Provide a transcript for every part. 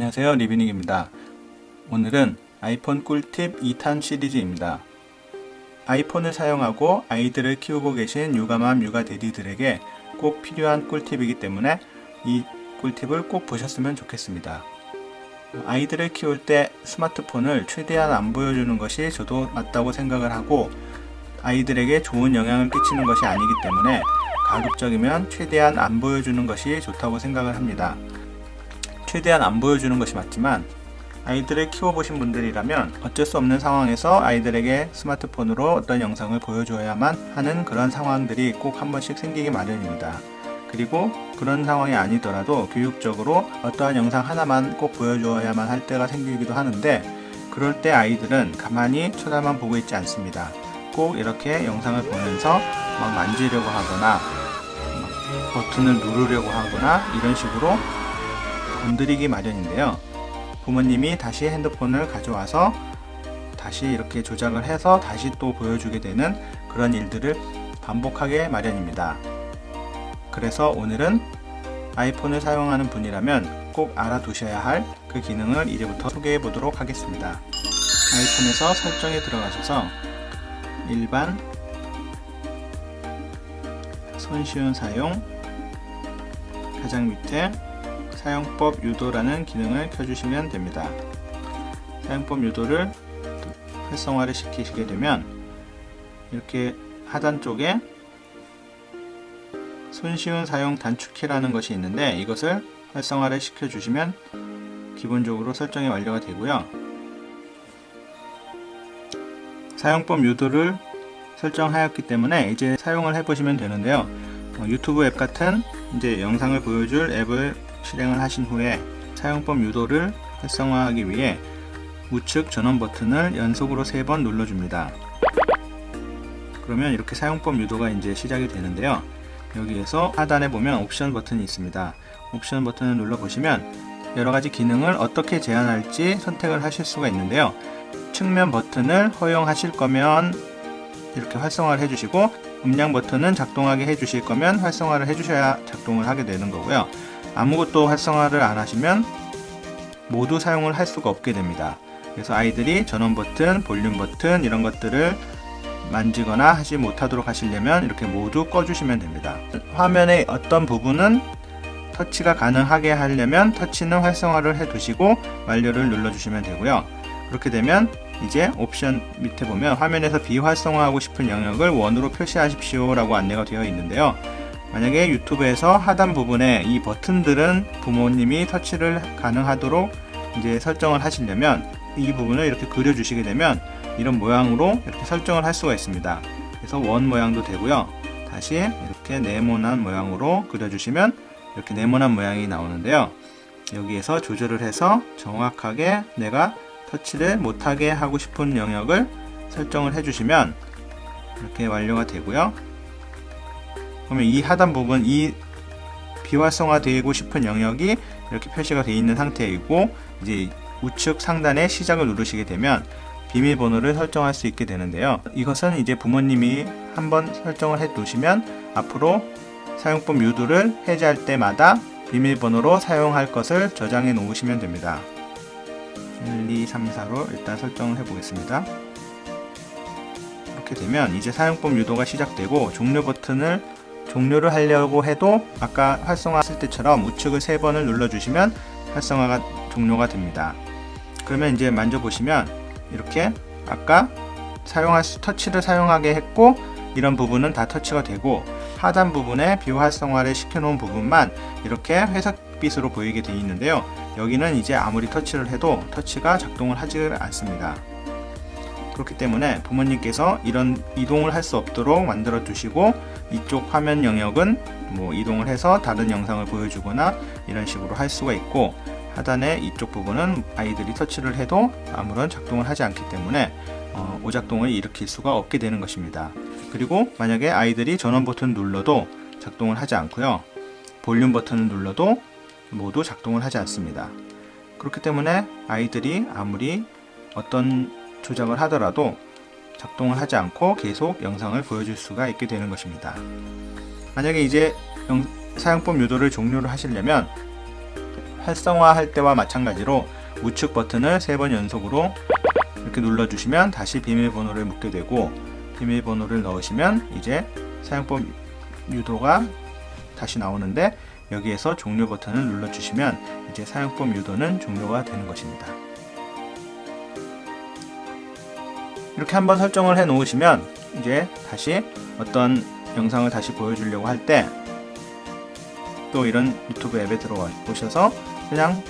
안녕하세요 리비닉입니다. 오늘은 아이폰 꿀팁 2탄 시리즈입니다. 아이폰을 사용하고 아이들을 키우고 계신 육아맘 육아대디들에게 꼭 필요한 꿀팁이기 때문에 이 꿀팁을 꼭 보셨으면 좋겠습니다. 아이들을 키울 때 스마트폰을 최대한 안 보여주는 것이 저도 맞다고 생각을 하고 아이들에게 좋은 영향을 끼치는 것이 아니기 때문에 가급적이면 최대한 안 보여주는 것이 좋다고 생각을 합니다. 최대한 안 보여주는 것이 맞지만 아이들을 키워보신 분들이라면 어쩔 수 없는 상황에서 아이들에게 스마트폰으로 어떤 영상을 보여줘야만 하는 그런 상황들이 꼭 한 번씩 생기기 마련입니다. 그리고 그런 상황이 아니더라도 교육적으로 어떠한 영상 하나만 꼭 보여주어야만 할 때가 생기기도 하는데 그럴 때 아이들은 가만히 쳐다만 보고 있지 않습니다. 꼭 이렇게 영상을 보면서 막 만지려고 하거나 막 버튼을 누르려고 하거나 이런 식으로 건드리기 마련인데요. 부모님이 다시 핸드폰을 가져와서 다시 이렇게 조작을 해서 다시 또 보여주게 되는 그런 일들을 반복하게 마련입니다. 그래서 오늘은 아이폰을 사용하는 분이라면 꼭 알아두셔야 할 그 기능을 이제부터 소개해 보도록 하겠습니다. 아이폰에서 설정에 들어가셔서 일반 손쉬운 사용 가장 밑에 사용법 유도라는 기능을 켜주시면 됩니다. 사용법 유도를 활성화를 시키시게 되면 이렇게 하단 쪽에 손쉬운 사용 단축키라는 것이 있는데 이것을 활성화를 시켜주시면 기본적으로 설정이 완료가 되고요. 사용법 유도를 설정하였기 때문에 이제 사용을 해보시면 되는데요. 어, 유튜브 앱 같은 이제 영상을 보여줄 앱을 실행을 하신 후에 사용법 유도를 활성화하기 위해 우측 전원 버튼을 연속으로 3번 눌러줍니다. 그러면 이렇게 사용법 유도가 이제 시작이 되는데요. 여기에서 하단에 보면 옵션 버튼이 있습니다. 옵션 버튼을 눌러 보시면 여러 가지 기능을 어떻게 제한할지 선택을 하실 수가 있는데요. 측면 버튼을 허용하실 거면 이렇게 활성화를 해주시고 음량 버튼은 작동하게 해주실 거면 활성화를 해주셔야 작동을 하게 되는 거고요. 아무것도 활성화를 안 하시면 모두 사용을 할 수가 없게 됩니다. 그래서 아이들이 전원 버튼, 볼륨 버튼 이런 것들을 만지거나 하지 못하도록 하시려면 이렇게 모두 꺼주시면 됩니다. 화면의 어떤 부분은 터치가 가능하게 하려면 터치는 활성화를 해 두시고 완료를 눌러 주시면 되고요. 그렇게 되면 이제 옵션 밑에 보면 화면에서 비활성화하고 싶은 영역을 원으로 표시하십시오 라고 안내가 되어 있는데요. 만약에 유튜브에서 하단 부분에 이 버튼들은 부모님이 터치를 가능하도록 이제 설정을 하시려면 이 부분을 이렇게 그려주시게 되면 이런 모양으로 이렇게 설정을 할 수가 있습니다. 그래서 원 모양도 되고요. 다시 이렇게 네모난 모양으로 그려주시면 이렇게 네모난 모양이 나오는데요. 여기에서 조절을 해서 정확하게 내가 터치를 못하게 하고 싶은 영역을 설정을 해주시면 이렇게 완료가 되고요. 그러면 이 하단 부분, 이 비활성화되고 싶은 영역이 이렇게 표시가 되어 있는 상태이고 이제 우측 상단에 시작을 누르시게 되면 비밀번호를 설정할 수 있게 되는데요. 이것은 이제 부모님이 한번 설정을 해 두시면 앞으로 사용법 유도를 해제할 때마다 비밀번호로 사용할 것을 저장해 놓으시면 됩니다. 1, 2, 3, 4로 일단 설정을 해 보겠습니다. 이렇게 되면 이제 사용법 유도가 시작되고 종료 버튼을 종료를 하려고 해도 아까 활성화했을 때처럼 우측을 3번을 눌러주시면 활성화가 종료가 됩니다. 그러면 이제 만져보시면 이렇게 아까 사용할 수, 터치를 사용하게 했고 이런 부분은 다 터치가 되고 하단 부분에 비활성화를 시켜놓은 부분만 이렇게 회색빛으로 보이게 되어 있는데요. 여기는 이제 아무리 터치를 해도 터치가 작동을 하지 않습니다. 그렇기 때문에 부모님께서 이런 이동을 할 수 없도록 만들어 두시고 이쪽 화면 영역은 뭐 이동을 해서 다른 영상을 보여주거나 이런 식으로 할 수가 있고 하단에 이쪽 부분은 아이들이 터치를 해도 아무런 작동을 하지 않기 때문에 어, 오작동을 일으킬 수가 없게 되는 것입니다. 그리고 만약에 아이들이 전원 버튼 눌러도 작동을 하지 않고요. 볼륨 버튼을 눌러도 모두 작동을 하지 않습니다. 그렇기 때문에 아이들이 아무리 어떤 조작을 하더라도 작동을 하지 않고 계속 영상을 보여줄 수가 있게 되는 것입니다. 만약에 이제 영, 사용법 유도를 종료를 하시려면 활성화할 때와 마찬가지로 우측 버튼을 세번 연속으로 이렇게 눌러주시면 다시 비밀번호를 묻게 되고 비밀번호를 넣으시면 이제 사용법 유도가 다시 나오는데 여기에서 종료 버튼을 눌러주시면 이제 사용법 유도는 종료가 되는 것입니다. 이렇게 한번 설정을 해 놓으시면 이제 다시 어떤 영상을 다시 보여주려고 할 때 또 이런 유튜브 앱에 들어와 보셔서 그냥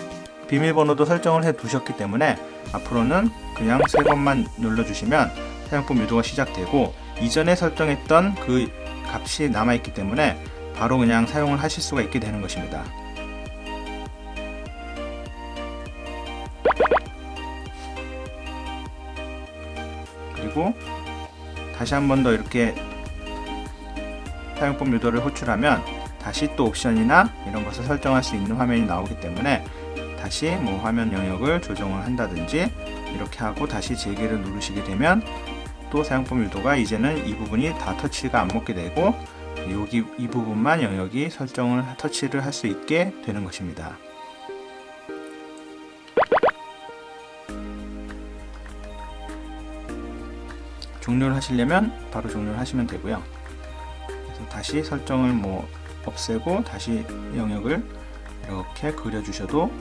비밀번호도 설정을 해 두셨기 때문에 앞으로는 그냥 세 번만 눌러주시면 사용법 유도가 시작되고 이전에 설정했던 그 값이 남아있기 때문에 바로 그냥 사용을 하실 수가 있게 되는 것입니다. 그리고 다시 한 번 더 이렇게 사용법 유도를 호출하면 다시 또 옵션이나 이런 것을 설정할 수 있는 화면이 나오기 때문에 다시 뭐 화면 영역을 조정을 한다든지 이렇게 하고 다시 재개를 누르시게 되면 또 사용법 유도가 이제는 이 부분이 다 터치가 안 먹게 되고 여기 이 부분만 영역이 설정을 터치를 할 수 있게 되는 것입니다. 종료를 하시려면 바로 종료를 하시면 되고요. 그래서 다시 설정을 뭐 없애고 다시 영역을 이렇게 그려주셔도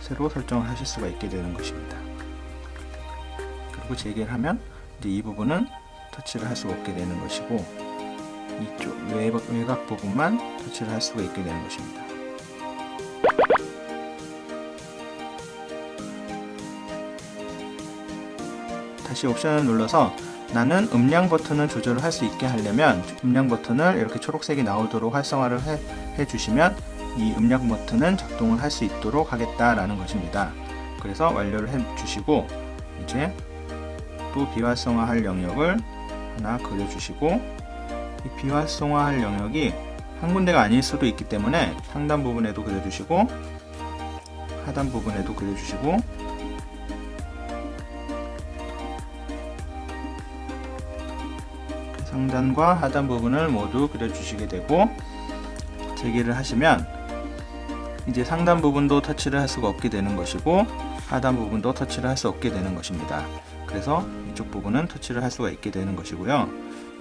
새로 설정을 하실 수가 있게 되는 것입니다. 그리고 재개를 하면 이제 이 부분은 터치를 할 수가 없게 되는 것이고 이쪽 외곽, 외곽 부분만 터치를 할 수가 있게 되는 것입니다. 다시 옵션을 눌러서 나는 음량 버튼을 조절을 할 수 있게 하려면 음량 버튼을 이렇게 초록색이 나오도록 활성화를 해, 해 주시면 이 음량 버튼은 작동을 할 수 있도록 하겠다라는 것입니다. 그래서 완료를 해 주시고 이제 또 비활성화할 영역을 하나 그려주시고 이 비활성화할 영역이 한 군데가 아닐 수도 있기 때문에 상단 부분에도 그려주시고 하단 부분에도 그려주시고 상단과 하단 부분을 모두 그려주시게 되고 재개를 하시면 이제 상단 부분도 터치를 할 수가 없게 되는 것이고 하단 부분도 터치를 할 수 없게 되는 것입니다. 그래서 이쪽 부분은 터치를 할 수가 있게 되는 것이고요.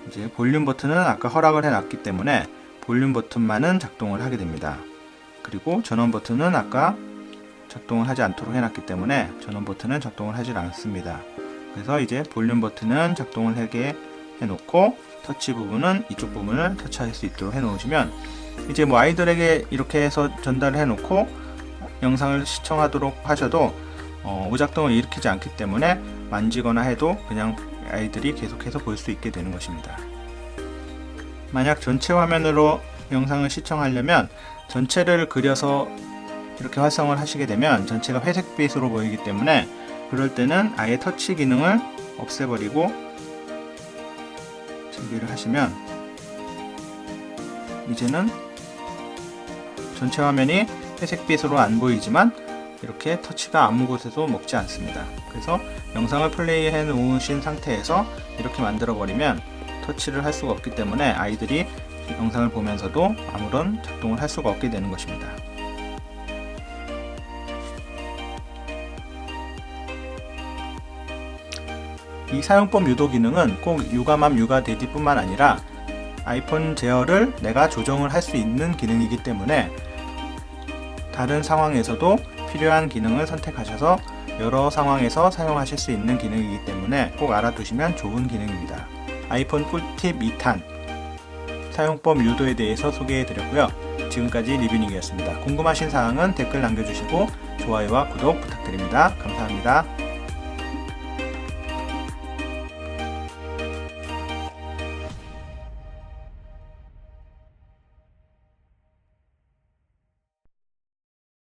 이제 볼륨 버튼은 아까 허락을 해놨기 때문에 볼륨 버튼만은 작동을 하게 됩니다. 그리고 전원 버튼은 아까 작동을 하지 않도록 해놨기 때문에 전원 버튼은 작동을 하지 않습니다. 그래서 이제 볼륨 버튼은 작동을 하게 해놓고 터치 부분은 이쪽 부분을 터치할 수 있도록 해 놓으시면 이제 뭐 아이들에게 이렇게 해서 전달을 해놓고 영상을 시청하도록 하셔도 어, 오작동을 일으키지 않기 때문에 만지거나 해도 그냥 아이들이 계속해서 볼 수 있게 되는 것입니다. 만약 전체 화면으로 영상을 시청하려면 전체를 그려서 이렇게 활성을 하시게 되면 전체가 회색빛으로 보이기 때문에 그럴 때는 아예 터치 기능을 없애버리고 재개를 하시면 이제는 전체 화면이 회색빛으로 안 보이지만 이렇게 터치가 아무 곳에도 먹지 않습니다. 그래서 영상을 플레이해 놓으신 상태에서 이렇게 만들어 버리면 터치를 할 수가 없기 때문에 아이들이 영상을 보면서도 아무런 작동을 할 수가 없게 되는 것입니다. 이 사용법 유도 기능은 꼭 유감함 유가 대디뿐만 아니라 아이폰 제어를 내가 조정을 할 수 있는 기능이기 때문에 다른 상황에서도 필요한 기능을 선택하셔서 여러 상황에서 사용하실 수 있는 기능이기 때문에 꼭 알아두시면 좋은 기능입니다. 아이폰 꿀팁 2탄 사용법 유도에 대해서 소개해 드렸고요. 지금까지 리뷰닝이었습니다. 궁금하신 사항은 댓글 남겨주시고 좋아요와 구독 부탁드립니다. 감사합니다.